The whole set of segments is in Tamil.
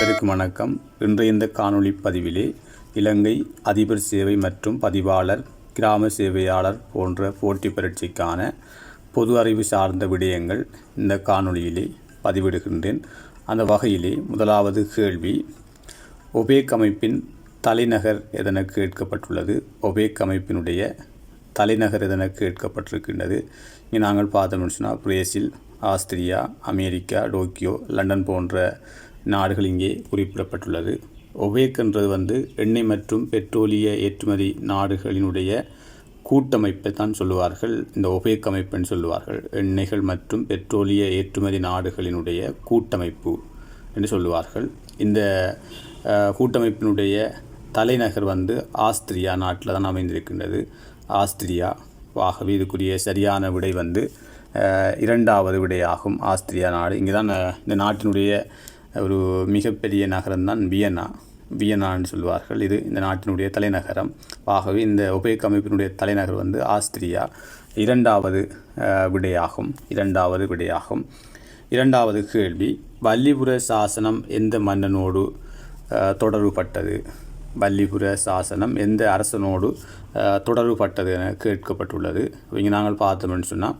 அனைவருக்கும் வணக்கம். இன்றைய இந்த காணொளி பதிவிலே இலங்கை அதிபர் சேவை மற்றும் பதிவாளர் கிராம சேவையாளர் போன்ற போட்டி பரீட்சைக்கான பொது அறிவு சார்ந்த விடயங்கள் இந்த காணொளியிலே பதிவிடுகின்றேன். அந்த வகையிலே முதலாவது கேள்வி ஒபேக் அமைப்பின் தலைநகர் எதென கேட்கப்பட்டுள்ளது? ஒபேக் அமைப்பினுடைய தலைநகர் எதென கேட்கப்பட்டிருக்கின்றது? இங்கே நாங்கள் பார்த்தோம்னு சொன்னால் Brazil Austria America Tokyo London போன்ற நாடுகள் இங்கே குறிப்பிடப்பட்டுள்ளது. ஒபேக் என்றது வந்து எண்ணெய் மற்றும் பெட்ரோலிய ஏற்றுமதி நாடுகளினுடைய கூட்டமைப்பை தான் சொல்லுவார்கள். இந்த ஒபேக் அமைப்புன்னு சொல்லுவார்கள். எண்ணெய்கள் மற்றும் பெட்ரோலிய ஏற்றுமதி நாடுகளினுடைய கூட்டமைப்பு என்று சொல்லுவார்கள். இந்த கூட்டமைப்பினுடைய தலைநகர் வந்து ஆஸ்திரியா நாட்டில் தான் அமைந்திருக்கின்றது. ஆஸ்திரியா ஆகவே இதுக்குரிய சரியான விடை வந்து இரண்டாவது விடையாகும் ஆஸ்திரியா நாடு. இங்கே தான் இந்த நாட்டினுடைய ஒரு மிகப்பெரிய நகரம் தான் வியன்னா. வியன்னான்னு சொல்வார்கள். இது இந்த நாட்டினுடைய தலைநகரம். ஆகவே இந்த ஒபேக் அமைப்பினுடைய தலைநகர் வந்து ஆஸ்திரியா. இரண்டாவது விடையாகும். இரண்டாவது விடையாகும். இரண்டாவது கேள்வி வல்லிபுர சாசனம் எந்த மன்னனோடு தொடர்புபட்டது? வல்லிபுர சாசனம் எந்த அரசனோடு தொடர்புபட்டது என கேட்கப்பட்டுள்ளது. இங்கே நாங்கள் பார்த்தோம்னு சொன்னால்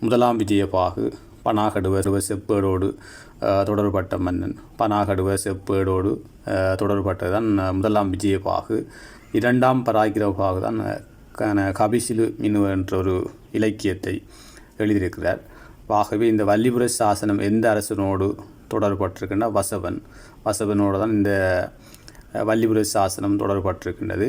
முதலாம் விஜயபாகு பனாகடுவ செப்பேடோடு தொடர்பட்ட மன்னன். பனாகடுவ செப்பேடோடு தொடர்பட்டது தான் முதலாம் விஜயபாகு. இரண்டாம் பராக்கிரபாகு தான் கபிசிலு மினு என்ற ஒரு இலக்கியத்தை எழுதியிருக்கிறார். ஆகவே இந்த வல்லிபுர சாசனம் எந்த அரசனோடு தொடர்பட்டிருக்கின்ற வசவன். வசவனோடு தான் இந்த வல்லிபுர சாசனம் தொடர்பட்டிருக்கின்றது.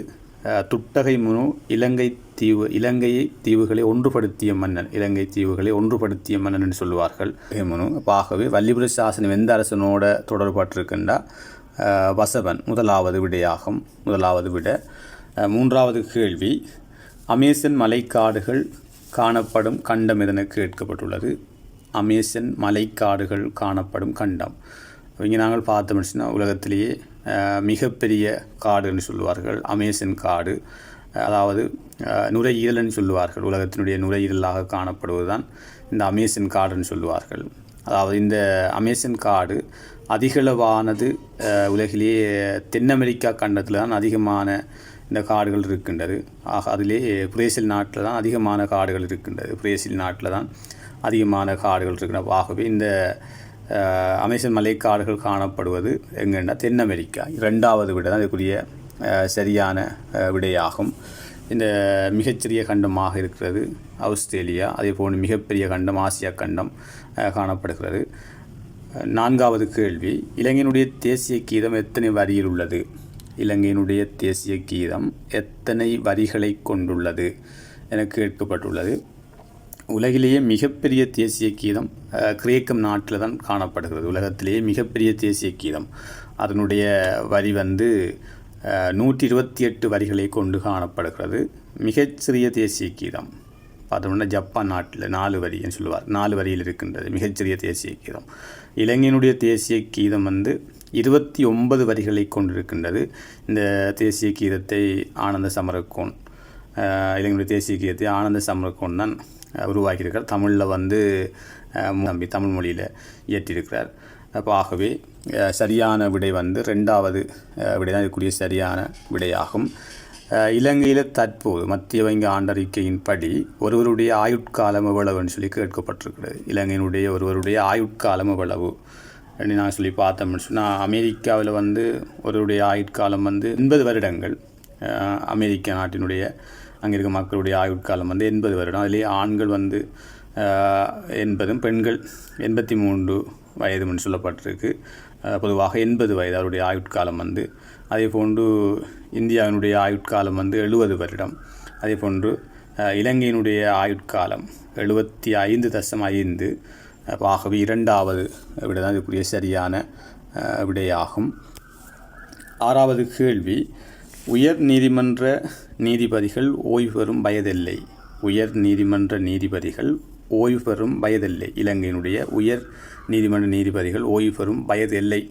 துட்டகை முனு இலங்கை தீவு இலங்கையை தீவுகளை ஒன்றுபடுத்திய மன்னன் இலங்கை தீவுகளை ஒன்றுபடுத்திய மன்னன் என்று சொல்லுவார்கள். முனு. அப்ப ஆகவே வல்லிபுர சாசனம் எந்த அரசனோட தொடர்பட்டிருக்கின்றா வசவன் முதலாவது விடையாகும் முதலாவது விட. மூன்றாவது கேள்வி அமேசன் மலைக்காடுகள் காணப்படும் கண்டம் எதன கேட்கப்பட்டுள்ளது? அமேசன் மலைக்காடுகள் காணப்படும் கண்டம். இங்கே நாங்கள் பார்த்தோம்னு உலகத்திலேயே மிகப்பெரிய காடுன்னு சொல்லுவார்கள். அமேசன் காடு. அதாவது நுரையீரல்னு சொல்லுவார்கள். உலகத்தினுடைய நுரையீரலாக காணப்படுவது தான் இந்த அமேசன் காடுன்னு சொல்லுவார்கள். அதாவது இந்த அமேசன் காடு அதிகளவானது உலகிலேயே தென் அமெரிக்கா கண்டத்தில் தான் அதிகமான இந்த காடுகள் இருக்கின்றது. ஆக அதிலே பிரேசில் நாட்டில் தான் அதிகமான காடுகள் இருக்கின்றது. பிரேசில் நாட்டில் தான் அதிகமான காடுகள் இருக்கின்றன. ஆகவே இந்த அமேசன் மலைக்காடுகள் காணப்படுவது எங்கன்னா தென் அமெரிக்கா இரண்டாவது விட தான் இதுக்குரிய சரியான விடையாகும். இந்த மிகச்சிறிய கண்டமாக இருக்கிறது ஆஸ்திரேலியா அதே போன்று மிகப்பெரிய கண்டம் ஆசியா கண்டம் காணப்படுகிறது. நான்காவது கேள்வி இலங்கையினுடைய தேசிய கீதம் எத்தனை வரியில் உள்ளது? இலங்கையினுடைய தேசிய கீதம் எத்தனை வரிகளை கொண்டுள்ளது என கேட்கப்பட்டுள்ளது. உலகிலேயே மிகப்பெரிய தேசிய கீதம் கிரேக்கம் நாட்டில் தான் காணப்படுகிறது. உலகத்திலேயே மிகப்பெரிய தேசிய கீதம். அதனுடைய வரி வந்து நூற்றி இருபத்தி எட்டு வரிகளை கொண்டு காணப்படுகிறது. மிகச்சிறிய தேசிய கீதம். பார்த்தோம்னா ஜப்பான் நாட்டில் நாலு வரின்னு சொல்லுவார். நாலு வரியில் இருக்கின்றது. மிகச்சிறிய தேசிய கீதம். இலங்கையினுடைய தேசிய கீதம் வந்து இருபத்தி ஒன்பது வரிகளை கொண்டிருக்கின்றது. இந்த தேசிய கீதத்தை ஆனந்த சமரக்கோன் இளைஞருடைய தேசிய கீதத்தை ஆனந்த சமரக்கோன் தான் உருவாக்கியிருக்கார் தமிழில் வந்து நம்பி தமிழ் மொழியில் இயற்றியிருக்கிறார். அப்போ ஆகவே சரியான விடை வந்து ரெண்டாவது அஹ், விடை தான் சரியான விடையாகும். இலங்கையில் தற்போது மத்திய வங்கி ஆண்டறிக்கையின் படி ஒருவருடைய ஆயுட்காலம் எவ்வளவுன்னு சொல்லி கேட்கப்பட்டிருக்கிறது. இலங்கையினுடைய ஒருவருடைய ஆயுட்காலம் எவ்வளவு அப்படின்னு நான் சொல்லி பார்த்தோம்னு சொன்னால் அமெரிக்காவில் வந்து ஒருவருடைய ஆயுட்காலம் வந்து எண்பது வருடங்கள். அமெரிக்க நாட்டினுடைய அங்கே இருக்க மக்களுடைய ஆயுட்காலம் வந்து எண்பது வருடம். அதிலேயே ஆண்கள் வந்து எண்பதும் பெண்கள் எண்பத்தி மூன்று வயதுன்னு சொல்லப்பட்டிருக்கு. பொதுவாக எண்பது வயது அவருடைய ஆயுட்காலம் வந்து. அதே போன்று இந்தியாவினுடைய ஆயுட்காலம் வந்து எழுபது வருடம். அதே போன்று இலங்கையினுடைய ஆயுட்காலம் எழுபத்தி ஐந்து தசம் ஐந்து. ஆகவே இரண்டாவது விட தான் இதுக்குரிய சரியான விடையாகும். ஆறாவது கேள்வி உயர் நீதிமன்ற நீதிபதிகள் ஓய்வு பெறும் வயதில்லை. உயர் நீதிமன்ற நீதிபதிகள் ஓய்வு பெறும் வயதில்லை. இலங்கையினுடைய உயர் நீதிமன்ற நீதிபதிகள் ஓய்வு பெறும் வயது எல்லை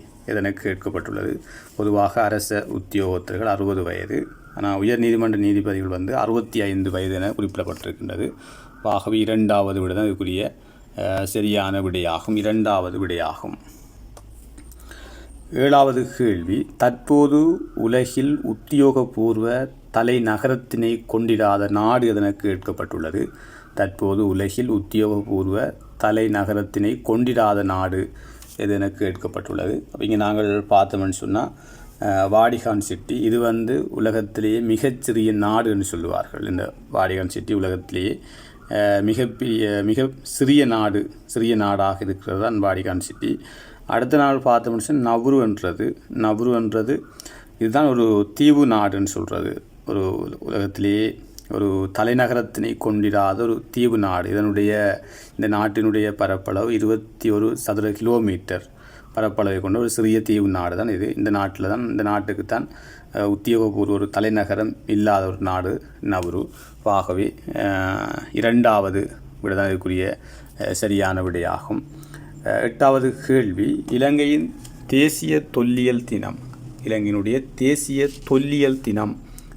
கேட்கப்பட்டுள்ளது. பொதுவாக அரச உத்தியோகத்தர்கள் அறுபது வயது. ஆனால் உயர் நீதிமன்ற நீதிபதிகள் வந்து அறுபத்தி ஐந்து வயது என குறிப்பிடப்பட்டிருக்கின்றது. ஆகவே இரண்டாவது விட தான் இதுக்குரிய சரியான விடையாகும். இரண்டாவது விடையாகும். ஏழாவது கேள்வி தற்போது உலகில் உத்தியோகபூர்வ தலைநகரத்தினை கொண்டிடாத நாடு என கேட்கப்பட்டுள்ளது? தற்போது உலகில் உத்தியோகபூர்வ தலைநகரத்தினை கொண்டிடாத நாடு எது என கேட்கப்பட்டுள்ளது? அப்போ இங்கே நாங்கள் பார்த்தோம்னு சொன்னால் வாடிகான் சிட்டி இது வந்து உலகத்திலேயே மிகச்சிறிய நாடு என்று சொல்லுவார்கள். இந்த வாடிகான் சிட்டி உலகத்திலேயே மிகப்பெரிய மிக சிறிய நாடு சிறிய நாடாக இருக்கிறது தான் வாடிகான் சிட்டி. அடுத்த நாள் பார்த்தோம்னு சொன்னால் நவ்ரு என்றது. நவ்ரு என்றது இதுதான் ஒரு தீவு நாடுன்னு சொல்கிறது ஒரு உலகத்திலேயே ஒரு தலைநகரத்தினை கொண்டிடாத ஒரு தீவு நாடு. இதனுடைய இந்த நாட்டினுடைய பரப்பளவு இருபத்தி ஒரு சதுர கிலோமீட்டர் பரப்பளவை கொண்ட ஒரு சிறிய தீவு நாடு தான் இது. இந்த நாட்டில் தான் இந்த நாட்டுக்கு தான் உத்தியோகபூர்வ ஒரு தலைநகரம் இல்லாத ஒரு நாடு நவரு. ஆகவே இரண்டாவது விடதான் இதுக்குரிய சரியான விடையாகும். எட்டாவது கேள்வி இலங்கையின் தேசிய தொல்லியல் தினம். இலங்கையினுடைய தேசிய தொல்லியல் தினம்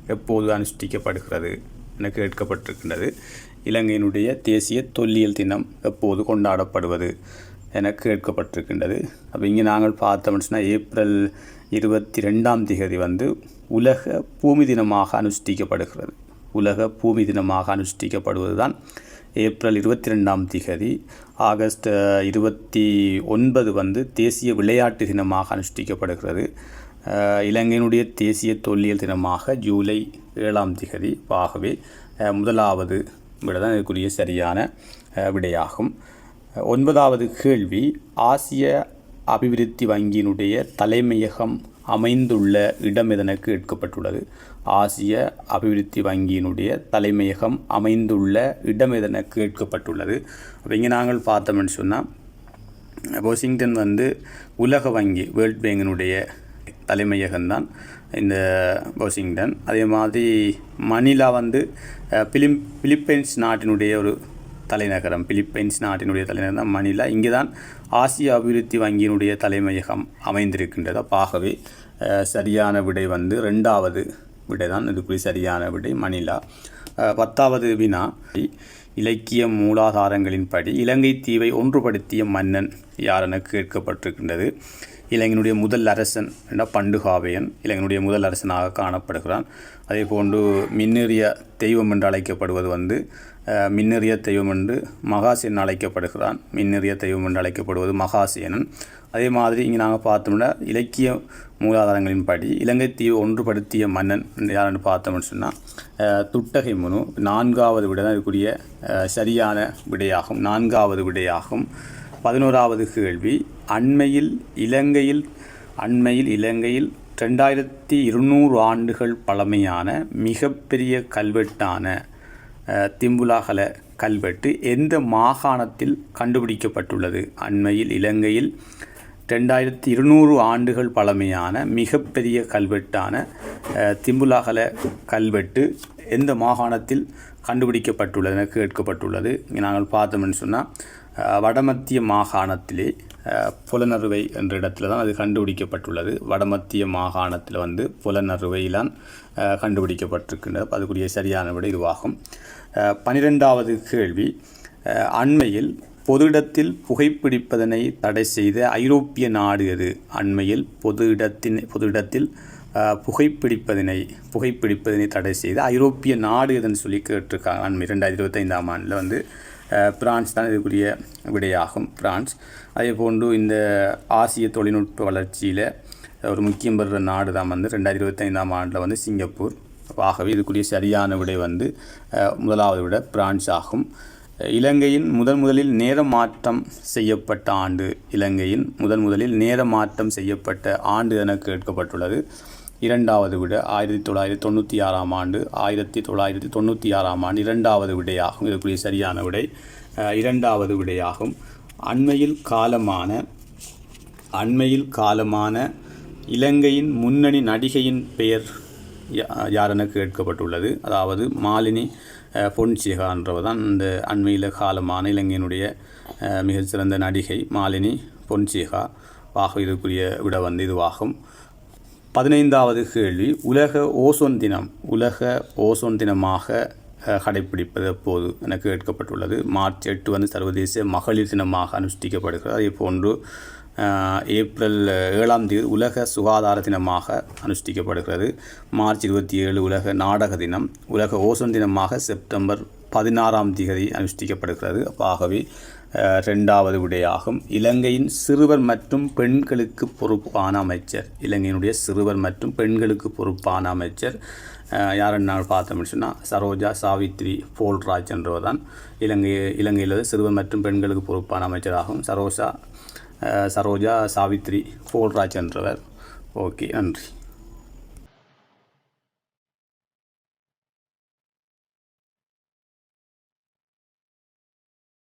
எப்போது அனுஷ்டிக்கப்படுகிறது என கேட்கப்பட்டிருக்கின்றது. இலங்கையினுடைய தேசிய தொல்லியல் தினம் எப்போது கொண்டாடப்படுவது என கேட்கப்பட்டிருக்கின்றது. அப்போ இங்கே நாங்கள் பார்த்தோம்னு ஏப்ரல் இருபத்தி ரெண்டாம் தேதி வந்து உலக பூமி தினமாக அனுஷ்டிக்கப்படுகிறது. உலக பூமி தினமாக அனுஷ்டிக்கப்படுவதுதான் ஏப்ரல் இருபத்தி ரெண்டாம் திகதி. ஆகஸ்ட் இருபத்தி ஒன்பது வந்து தேசிய விளையாட்டு தினமாக அனுஷ்டிக்கப்படுகிறது. இலங்கையினுடைய தேசிய தொல்லியல் தினமாக ஜூலை ஏழாம் திகதி. ஆகவே முதலாவது விட தான் இதுக்குரிய சரியான விடையாகும். ஒன்பதாவது கேள்வி ஆசிய அபிவிருத்தி வங்கியினுடைய தலைமையகம் அமைந்துள்ள இடம் எதன கேட்கப்பட்டுள்ளது ஆசிய அபிவிருத்தி வங்கியினுடைய தலைமையகம் அமைந்துள்ள இடம் எதன கேட்கப்பட்டுள்ளது அப்போ இங்கே நாங்கள் பார்த்தோம்னு சொன்னால் வாஷிங்டன் வந்து உலக வங்கி வேர்ல்ட் பேங்கினுடைய தலைமையகம்தான் இந்த வாஷிங்டன். அதே மாதிரி மணிலா வந்து பிலிம் பிலிப்பைன்ஸ் நாட்டினுடைய ஒரு தலைநகரம். பிலிப்பைன்ஸ் நாட்டினுடைய தலைநகரம் தான் மணிலா. இங்கே தான் ஆசிய அபிவிருத்தி வங்கியினுடைய தலைமையகம் அமைந்திருக்கின்றது. ஆகவே சரியான விடை வந்து ரெண்டாவது விடை தான் இதுக்குரிய சரியான விடை மணிலா. பத்தாவது வினா. இலக்கிய மூலாதாரங்களின்படி இலங்கை தீவை ஒன்றுபடுத்திய மன்னன் யாரென கேட்கப்பட்டிருக்கின்றது. இலங்கையினுடைய முதல் அரசன் என்ற பண்டுகாவையன் இலங்கையினுடைய முதல் அரசனாக காணப்படுகிறான். அதே போன்று மின்னேறிய தெய்வம் என்று அழைக்கப்படுவது வந்து மின்னறிய தெய்வம் என்று மகாசேனன் அழைக்கப்படுகிறான். மின்னறிய தெய்வம் என்று அழைக்கப்படுவது மகாசேனன் அதே மாதிரி இங்கே நாங்கள் பார்த்தோம்னா இலக்கிய மூலாதாரங்களின்படி இலங்கை தீவு ஒன்றுபடுத்திய மன்னன் என்று யாருன்னு பார்த்தோம்னு சொன்னால் துட்டகை முனு. நான்காவது விடதான் தான் சரியான விடையாகும். நான்காவது விடையாகும். பதினோராவது கேள்வி அண்மையில் இலங்கையில் அண்மையில் இலங்கையில் ரெண்டாயிரத்தி இருநூறு ஆண்டுகள் பழமையான மிகப்பெரிய கல்வெட்டான திம்புலாகல கல்வெட்டு எந்த மாகாணத்தில் கண்டுபிடிக்கப்பட்டுள்ளது? அண்மையில் இலங்கையில் ரெண்டாயிரத்தி இருநூறு ஆண்டுகள் பழமையான மிகப்பெரிய கல்வெட்டான திம்புலாகல கல்வெட்டு எந்த மாகாணத்தில் கண்டுபிடிக்கப்பட்டுள்ளது என கேட்கப்பட்டுள்ளது. நாங்கள் பார்த்தோம்னு சொன்னால் வடமத்திய மாகாணத்திலே புலனறுவை என்ற இடத்துல தான் அது கண்டுபிடிக்கப்பட்டுள்ளது. வடமத்திய மாகாணத்தில் வந்து புலனறுவையிலான் கண்டுபிடிக்கப்பட்டிருக்கின்றது. அதுக்குரிய சரியான விட இதுவாகும். பனிரெண்டாவது கேள்வி. அண்மையில் பொது இடத்தில் புகைப்பிடிப்பதனை தடை செய்த ஐரோப்பிய நாடு எது? அண்மையில் பொது இடத்தின் பொது இடத்தில் புகைப்பிடிப்பதனை புகைப்பிடிப்பதனை தடை செய்த ஐரோப்பிய நாடு எதுன்னு சொல்லி கேட்டிருக்காங்க. அண்மை ரெண்டாயிரத்தி இருபத்தைந்தாம் ஆண்டில் வந்து பிரான்ஸ் தான் இதுக்குரிய விடையாகும். பிரான்ஸ். அதே போன்று இந்த ஆசிய தொழில்நுட்ப வளர்ச்சியில் ஒரு முக்கியம் பெறுற நாடு தான் வந்து ரெண்டாயிரத்தி இருபத்தைந்தாம் ஆண்டில் வந்து சிங்கப்பூர். ஆகவே இதுக்குரிய சரியான விடை வந்து முதலாவது விட பிரான்ஸ் ஆகும். இலங்கையின் முதன் முதலில் நேர மாற்றம் செய்யப்பட்ட ஆண்டு இலங்கையின் முதன் முதலில் நேர மாற்றம் செய்யப்பட்ட ஆண்டு என கேட்கப்பட்டுள்ளது. இரண்டாவது விட ஆயிரத்தி தொள்ளாயிரத்தி தொண்ணூற்றி ஆறாம் ஆண்டு ஆயிரத்தி தொள்ளாயிரத்தி தொண்ணூற்றி ஆறாம் ஆண்டு இரண்டாவது விடையாகும். இதுக்குரிய சரியான விடை இரண்டாவது விடையாகும். அண்மையில் காலமான அண்மையில் காலமான இலங்கையின் முன்னணி நடிகையின் பெயர் யா- யாரென கேட்கப்பட்டுள்ளது. அதாவது மாலினி அஹ், பொன்சேகா என்றவர் தான் இந்த அண்மையில் காலமான இலங்கையினுடைய மிகச்சிறந்த நடிகை மாலினி பொன்சேகா. ஆக இதுக்குரிய விட வந்து இதுவாகும். பதினைந்தாவது கேள்வி உலக ஓசோன் தினம். உலக ஓசோன் தினமாக கடைப்பிடிப்பது அப்போது என கேட்கப்பட்டுள்ளது. மார்ச் எட்டு வந்து சர்வதேச மகளிர் தினமாக அனுஷ்டிக்கப்படுகிறது. அதே போன்று ஏப்ரல் ஏழாம் தேதி உலக சுகாதார தினமாக அனுஷ்டிக்கப்படுகிறது. மார்ச் இருபத்தி ஏழு உலக நாடக தினம். உலக ஓசோன் தினமாக செப்டம்பர் பதினாறாம் தேதி அனுஷ்டிக்கப்படுகிறது. அப்போ ஆகவே ரெண்டாவது விடையாகும் இலங்கையின் சிறுவர் மற்றும் பெண்களுக்கு பொறுப்பான அமைச்சர். இலங்கையினுடைய சிறுவர் மற்றும் பெண்களுக்கு பொறுப்பான அமைச்சர். ஆஹ், யாருன்னு நான் பார்த்தோம்னு சொன்னால் சரோஜா சாவித்ரி போல்ராஜ் என்றவர் தான் இலங்கை இலங்கையில் சிறுவர் மற்றும் பெண்களுக்கு பொறுப்பான அமைச்சராகும் சரோஜா சரோஜா சாவித்ரி போல்ராஜ் என்றவர். ஓகே நன்றி.